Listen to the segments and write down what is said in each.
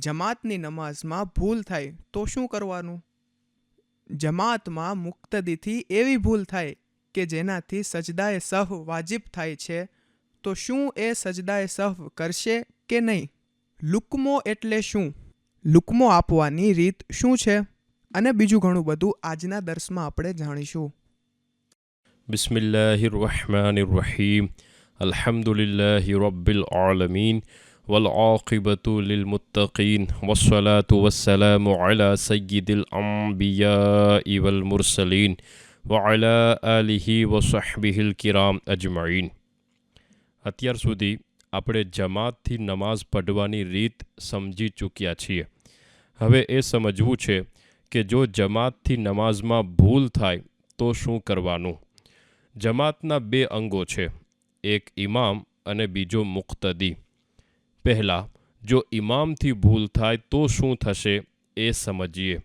જમાતની નમાઝમાં ભૂલ થાય, તો શું કરવાનું? જમાતમાં મુક્તદીથી એવી ભૂલ થાય કે જેનાથી સજદાએ સહ વાજિબ થાય છે, તો શું એ સજદાએ સહ કરશે કે નહીં? લુકમો એટલે શું? લુકમો આપવાની રીત શું છે? અને બીજું ઘણું બધું આજના દર્શમાં આપણે જાણીશું. બિસ્મિલ્લાહિર રહમાનિર રહીમ અલહમદુલિલ્લાહિ રબ્બિલ આલમીન. والعاقبة للمتقين والصلاة والسلام على سيد الأنبياء والمرسلين وعلى آله وصحبه الكرام أجمعين અત્યાર સુધી આપણે જમાતથી નમાઝ પઢવાની રીત સમજી ચૂક્યા છીએ હવે એ સમજવું છે કે જો જમાતથી નમાઝમાં ભૂલ થાય તો શું કરવાનું જમાતના બે અંગો છે એક ઇમામ અને બીજો મુક્તદી પહેલાં, જો ઇમામથી ભૂલ થાય તો શું થશે એ સમજીએ.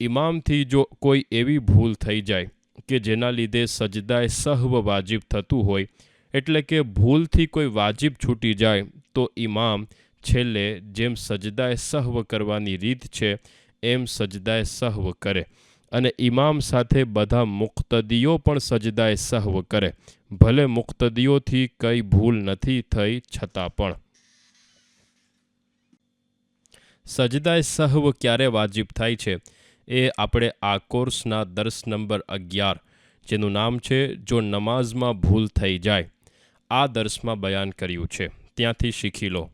ઇમામથી જો કોઈ એવી ભૂલ થઈ જાય કે જેના લીધે સજદાએ સહવ વાજિબ થતું હોય, એટલે કે ભૂલથી કોઈ વાજિબ છૂટી જાય, તો ઇમામ છેલ્લે જેમ સજદાએ સહવ કરવાની રીત છે, એમ સજદાએ સહવ કરે. અને ઇમામ સાથે બધા મુક્તદીઓ પણ સજદાએ સહવ કરે. ભલે મુક્તદીઓથી કંઈ ભૂલ નથી થઈ, છતાં પણ. સજદાએ સહવ ક્યારે વાજિબ થાય છે? એ આપણે આ કોર્સના દર્શ નંબર અગિયાર, જેનું નામ છે, જો નમાઝમાં ભૂલ થઈ જાય. આ દર્શમાં બયાન કર્યું છે. ત્યાંથી શીખી લો.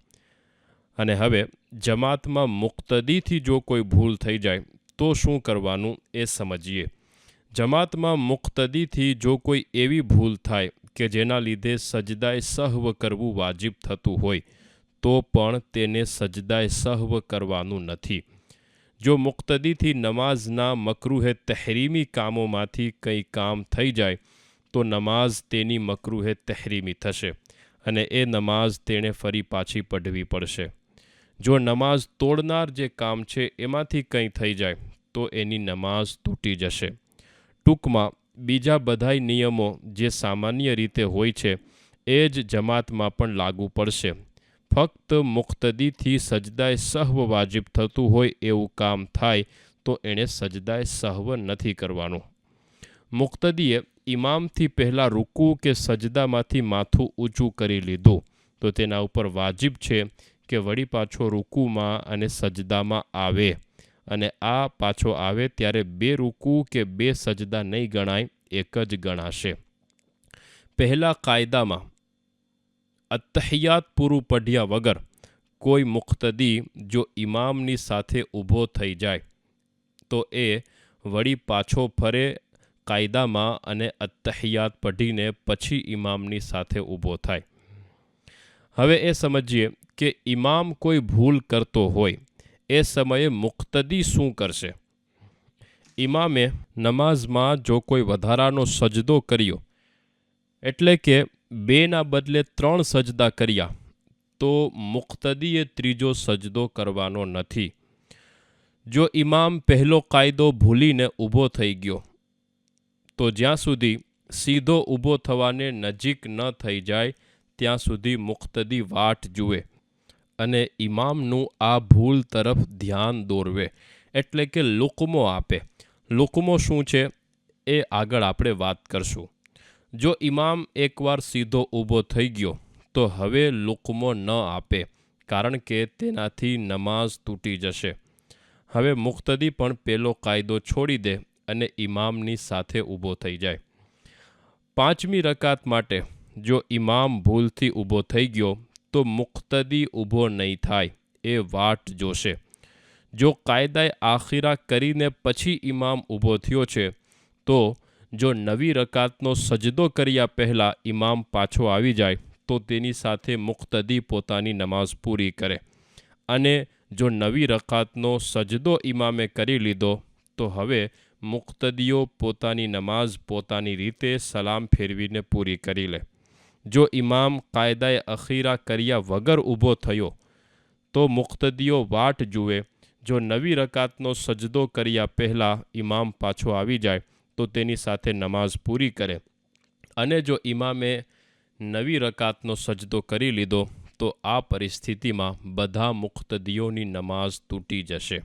અને હવે, જમાતમાં મુક્તદીથી જો કોઈ ભૂલ થઈ જાય, તો શું કરવાનું એ સમજીએ. જમાતમાં મુક્તદીથી જો કોઈ એવી ભૂલ થાય કે જેના લીધે સજદાય સહવ કરવું વાજિબ થતું હોય તો પણ તેને સજદાય સહવ કરવાનું નથી. જો મુક્તદીથી નમાઝના મકરૂહે તહેરીમી કામોમાંથી કંઈ કામ થઈ જાય, તો નમાઝ તેની મકરૂહે તહેરીમી થશે અને એ નમાઝ તેણે ફરી પાછી પઢવી પડશે. જો નમાઝ તોડનાર જે કામ છે એમાંથી કંઈ થઈ જાય, તો એની નમાઝ તૂટી જશે. ટૂંકમાં, બીજા બધાય નિયમો જે સામાન્ય રીતે હોય છે, એ જ જમાતમાં પણ લાગુ પડશે. ફક્ત મુક્તદીથી સજદાય સહવ વાજિબ થતું હોય એવું કામ થાય, તો એણે સજદાય સહવ નથી કરવાનું. મુક્તદીએ ઇમામથી પહેલાં રૂકવું કે સજદામાંથી માથું ઊંચું કરી લીધું. તો તેના ઉપર વાજિબ છે કે વળી પાછો રૂકુમાં અને સજદામાં આવે. અને આ પાછો આવે ત્યારે બે રૂકુ કે બે સજદા નહીં ગણાય, એક જ ગણાશે. પહેલા કાયદામાં અતહિયાત પૂરું પઢ્યા વગર કોઈ મુખ્તદી જો ઇમામની સાથે ઊભો થઈ જાય, તો એ વળી પાછો ફરે કાયદામાં અને અતહિયાત પઢીને પછી ઇમામની સાથે ઊભો થાય. હવે એ સમજીએ કે ઇમામ કોઈ ભૂલ કરતો હોય, એ સમયે મુખ્તદી શું કરશે? ઇમામે નમાઝમાં જો કોઈ વધારાનો સજદો કર્યો, એટલે કે બેના બદલે ત્રણ સજદા કર્યા, તો મુખ્તદીએ ત્રીજો સજદો કરવાનો નથી. જો ઇમામ પહેલો કાયદો ભૂલીને ઊભો થઈ ગયો, તો જ્યાં સુધી સીધો ઊભો થવાને નજીક ન થઈ જાય, ત્યાં સુધી મુખ્તદી વાટ જુએ અને ઇમામનું આ ભૂલ તરફ ધ્યાન દોરવે. એટલે કે લુકમો આપે. લુકમો શું છે? એ આગળ આપણે વાત કરશું. જો ઇમામ એકવાર સીધો ઊભો થઈ ગયો, તો હવે લુકમો ન આપે, કારણ કે તેનાથી નમાઝ તૂટી જશે. હવે મુખ્તદી પણ પેલો કાયદો છોડી દે અને ઇમામની સાથે ઊભો થઈ જાય. પાંચમી રકાત માટે, જો ઇમામ ભૂલથી ઊભો થઈ ગયો, તો મુખ્તદી ઊભો નહીં થાય, એ વાટ જોશે. જો કાયદાએ આખીરા કરીને પછી ઇમામ ઊભો થયો છે, તો જો નવી રકાતનો સજદો કર્યા પહેલાં ઇમામ પાછો આવી જાય, તો તેની સાથે મુક્તદી પોતાની નમાઝ પૂરી કરે. અને જો નવી રકાતનો સજદો ઇમામે કરી લીધો, તો હવે મુક્તદીઓ પોતાની નમાઝ પોતાની રીતે સલામ ફેરવીને પૂરી કરી લે. જો ઇમામ કાયદાએ અખીરા કર્યા વગર ઊભો થયો, તો મુક્તદીઓ વાટ જુએ. જો નવી રકાતનો સજદો કર્યા પહેલાં ઇમામ પાછો આવી જાય તો તેની સાથે નમાઝ પૂરી કરે. અને જો ઇમામે નવી રકાતનો સજદો કરી લીધો, તો આ પરિસ્થિતિમાં બધા મુખ્તદીઓની નમાઝ તૂટી જશે.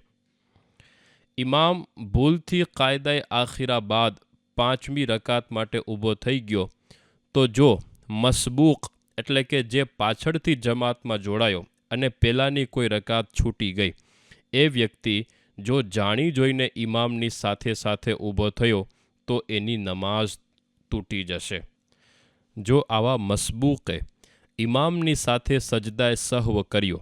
ઇમામ ભૂલથી કાયદાએ આખીરા બાદ પાંચમી રકાત માટે ઊભો થઈ ગયો. તો જો મસબૂક એટલે કે જે પાછળથી જમાતમાં જોડાયો અને પહેલાંની કોઈ રકાત છૂટી ગઈ, એ વ્યક્તિ જો જાણી જોઈને ઇમામની સાથે સાથે ઊભો થયો તો એની નમાઝ તૂટી જશે. જો આવા મસબૂકે ઇમામની સાથે સજદાએ સહવ કર્યો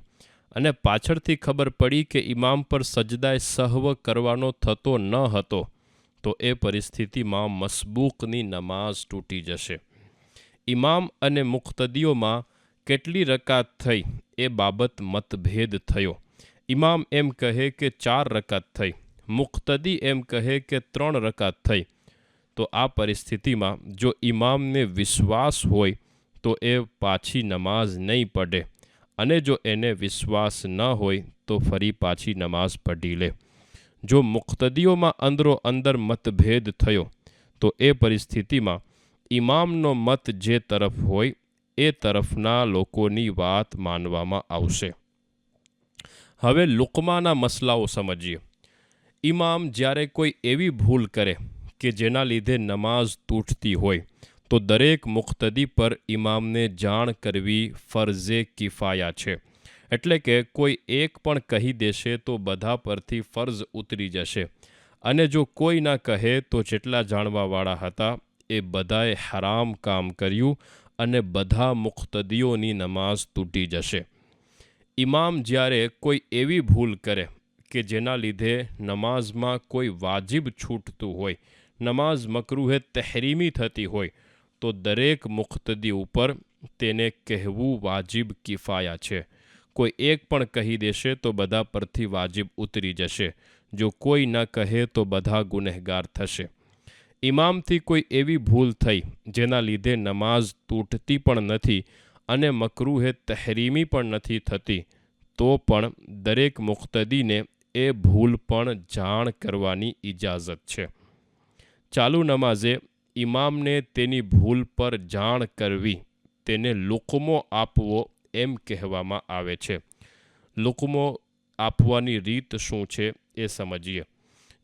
અને પાછળથી ખબર પડી કે ઇમામ પર સજદાએ સહવ કરવાનો થતો ન હતો, તો એ પરિસ્થિતિમાં મસબૂકની નમાઝ તૂટી જશે. ઇમામ અને મુખ્તદીઓમાં કેટલી રકાત થઈ એ બાબત મતભેદ થયો. ઇમામ એમ કહે કે ચાર રકાત થઈ, મુખ્તદી એમ કહે કે ત્રણ રકાત થઈ તો આ પરિસ્થિતિમાં જો ઇમામને વિશ્વાસ હોય, તો એ પાછી નમાઝ નહીં પઢે અને જો એને વિશ્વાસ ન હોય, તો ફરી પાછી નમાઝ પઢી લે. જો મુખ્તદીઓમાં અંદરો અંદર મતભેદ થયો, તો એ પરિસ્થિતિમાં ઇમામનો મત જે તરફ હોય, એ તરફના લોકોની વાત માનવામાં આવશે. હવે લુકમાના મસલાઓ સમજીએ. ઇમામ જ્યારે કોઈ એવી ભૂલ કરે કે જેના લીધે નમાઝ તૂટતી હોય, તો દરેક મુખ્તદી પર ઇમામને જાણ કરવી ફરજે કિફાયા છે. એટલે કે કોઈ એક પણ કહી દેશે તો બધા પરથી ફરજ ઉતરી જશે. અને જો કોઈ ના કહે તો જેટલા જાણવાવાળા હતા, એ બધાએ હરામ કામ કર્યું અને બધા મુખ્તદીઓની નમાઝ તૂટી જશે. ઇમામ જ્યારે કોઈ એવી ભૂલ કરે કે જેના લીધે નમાઝમાં કોઈ વાજિબ છૂટતું હોય નમાઝ મકરૂહે તહેરીમી થતી હોય, તો દરેક મુખ્તદી ઉપર તેને કહેવું વાજિબ કિફાયા છે. કોઈ એક પણ કહી દેશે તો બધા પરથી વાજિબ ઉતરી જશે. જો કોઈ ન કહે તો બધા ગુનેહગાર થશે. ઇમામથી કોઈ એવી ભૂલ થઈ જેના લીધે નમાઝ તૂટતી પણ નથી અને મકરૂહે તહેરીમી પણ નથી થતી, તો પણ દરેક મુખ્તદીને એ ભૂલ પણ જાણ કરવાની ઇજાઝત છે. ચાલુ નમાઝે ઇમામને તેની ભૂલ પર જાણ કરવી, તેને લુકમો આપવો એમ કહેવામાં આવે છે. લુકમો આપવાની રીત શું છે એ સમજીએ.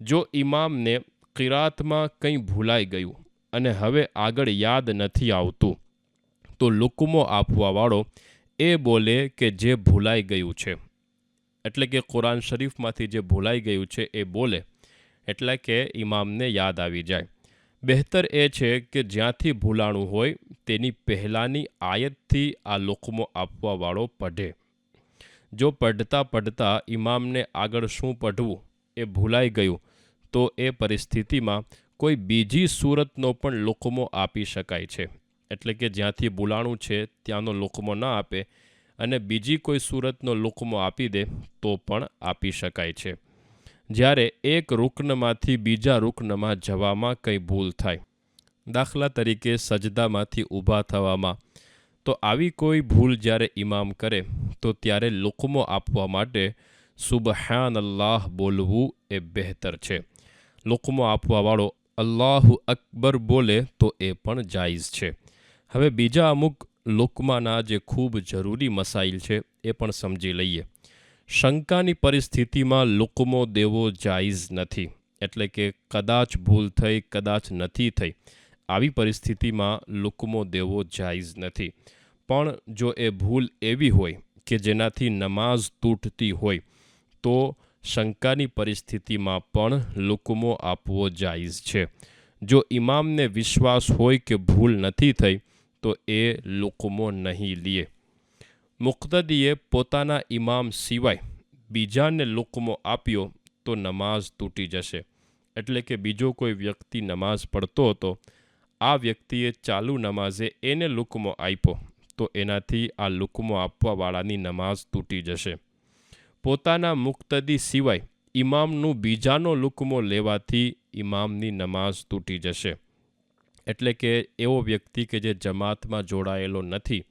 જો ઇમામને કિરાતમાં કંઈ ભૂલાઈ ગયું અને હવે આગળ યાદ નથી આવતું, તો લુકમો આપવાવાળો એ બોલે કે જે ભૂલાઈ ગયું છે. એટલે કે કુરાન શરીફમાંથી જે ભૂલાઈ ગયું છે એ બોલે. એટલે કે ઇમામને યાદ આવી જાય. બહેતર એ છે કે જ્યાંથી ભૂલાણું હોય, તેની પહેલાંની આયતથી આ લોકમો આપવાવાળો પઢે જો પઢતા પઢતા ઇમામને આગળ શું પઢવું એ ભૂલાઈ ગયું, તો એ પરિસ્થિતિમાં કોઈ બીજી સુરતનો પણ લોકમો આપી શકાય છે. એટલે કે જ્યાંથી ભૂલાણું છે, ત્યાંનો લોકમો ન આપે અને બીજી કોઈ સુરતનો લોકમો આપી દે, તો પણ આપી શકાય છે. જ્યારે એક રુકનમાંથી બીજા રુકનમાં જવામાં કંઈ ભૂલ થાય. દાખલા તરીકે સજદામાંથી ઊભા થવામાં. તો આવી કોઈ ભૂલ જ્યારે ઇમામ કરે, તો ત્યારે લુકમો આપવા માટે સુબહાન અલ્લાહ બોલવું એ બહેતર છે. લુકમો આપવાવાળો અલ્લાહુ અકબર બોલે તો એ પણ જાયઝ છે. હવે બીજા અમુક લુકમાના જે ખૂબ જરૂરી મસાઇલ છે એ પણ સમજી લઈએ. શંકાની પરિસ્થિતિમાં લુકમો દેવો જાયઝ નથી. એટલે કે કદાચ ભૂલ થઈ, કદાચ નથી થઈ. આવી પરિસ્થિતિમાં લુકમો દેવો જાયઝ નથી. પણ જો એ ભૂલ એવી હોય કે જેનાથી નમાઝ તૂટતી હોય, તો શંકાની પરિસ્થિતિમાં પણ લુકમો આપવો જાયઝ છે. જો ઇમામને વિશ્વાસ હોય કે ભૂલ નથી થઈ, તો એ લુકમો નહીં લે મુક્તદીએ પોતાના ઇમામ સિવાય બીજાને લુકમો આપ્યો તો નમાઝ તૂટી જશે. એટલે કે બીજો કોઈ વ્યક્તિ નમાઝ પડતો હતો, આ વ્યક્તિએ ચાલુ નમાઝે એને લુકમો આપ્યો તો એનાથી આ લુકમો આપવાવાળાની નમાઝ તૂટી જશે. પોતાના મુક્તદી સિવાય ઇમામનું બીજાનો લુકમો લેવાથી ઇમામની નમાઝ તૂટી જશે. એટલે કે એવો વ્યક્તિ કે જે જમાતમાં જોડાયેલો નથી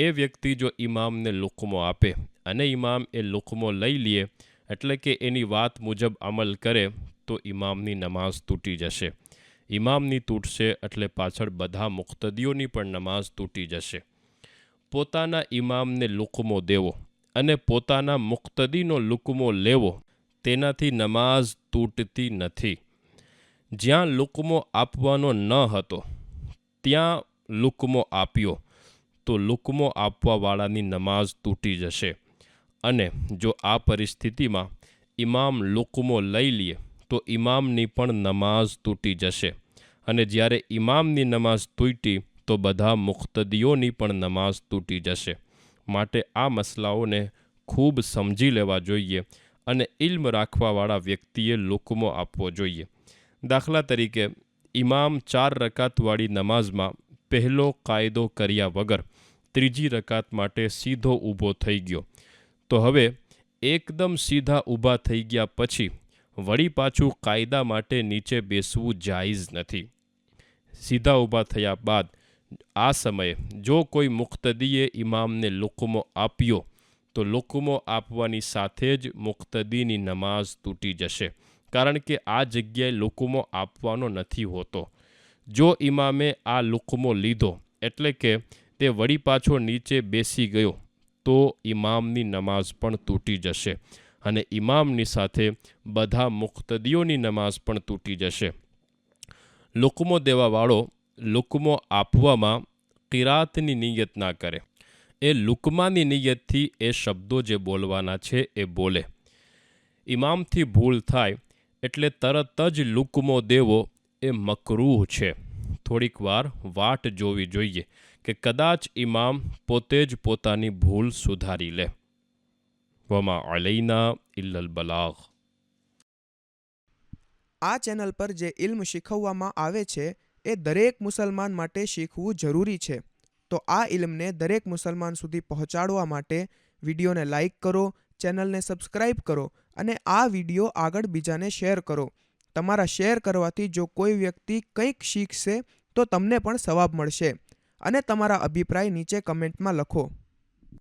એ વ્યક્તિ જો ઇમામને લુકમો આપે અને ઇમામ એ લુકમો લઈ લે, એટલે કે એની વાત મુજબ અમલ કરે, તો ઇમામની નમાઝ તૂટી જશે. ઇમામની તૂટશે એટલે પાછળ બધા મુક્તદીઓની પણ નમાઝ તૂટી જશે. પોતાના ઇમામને લુકમો દેવો અને પોતાના મુક્તદીનો લુકમો લેવો, તેનાથી નમાઝ તૂટતી નથી. જ્યાં લુકમો આપવાનો ન હતો, ત્યાં લુકમો આપ્યો. તો લુકમો આપવાવાળાની નમાઝ તૂટી જશે. અને જો આ પરિસ્થિતિમાં ઇમામ લુકમો લઈ લે, તો ઇમામની પણ નમાઝ તૂટી જશે. અને જ્યારે ઇમામની નમાઝ તૂટી, તો બધા મુખ્તદીઓની પણ નમાઝ તૂટી જશે. માટે આ મસલાઓને ખૂબ સમજી લેવા જોઈએ અને ઇલ્મ રાખવાવાળા વ્યક્તિએ લુકમો આપવો જોઈએ. દાખલા તરીકે ઇમામ ચાર રકાતવાળી નમાઝમાં પહેલો કાયદો કર્યા વગર ત્રીજી રકાત માટે સીધો ઊભો થઈ ગયો. તો હવે એકદમ સીધા ઊભા થઈ ગયા પછી વળી પાછું કાયદા માટે નીચે બેસવું જાયઝ નથી. સીધા ઊભા થયા બાદ આ સમયે જો કોઈ મુક્તદીએ ઇમામને લુકમો આપ્યો, તો લુકમો આપવાની સાથે જ મુક્તદીની નમાઝ તૂટી જશે. કારણ કે આ જગ્યાએ લુકમો આપવાનો નથી હોતો. જો ઇમામે આ લુકમો લીધો, એટલે કે તે વળી પાછો નીચે બેસી ગયો તો ઇમામની નમાઝ પણ તૂટી જશે અને ઇમામની સાથે બધા મુખ્તદીઓની નમાઝ પણ તૂટી જશે. લુકમો દેવાવાળો લુકમો આપવામાં કિરાતની નિયત ના કરે. એ લુકમાની નિયતથી એ શબ્દો જે બોલવાના છે એ બોલે. ઇમામથી ભૂલ થાય એટલે તરત જ લુકમો દેવો એ મકરૂહ છે. થોડીક વાર વાટ જોવી જોઈએ. કે કદાચ ઇમામ પોતે જ પોતાની ભૂલ સુધારી લે. વમા અલૈના ઇલ્લલ બલાગ. આ ચેનલ પર જે ઇલ્મ શીખવવામાં આવે છે, એ દરેક મુસલમાન માટે શીખવું જરૂરી છે. તો આ ઇલ્મને દરેક મુસલમાન સુધી પહોંચાડવા માટે વિડીયોને લાઇક કરો, ચેનલને સબસ્ક્રાઈબ કરો અને આ વીડિયો આગળ બીજાને શેર કરો. તમારા શેર કરવાથી જો કોઈ વ્યક્તિ કંઈક શીખશે, તો તમને પણ સવાબ મળશે. અને તમારા અભિપ્રાય નીચે કમેન્ટમાં લખો.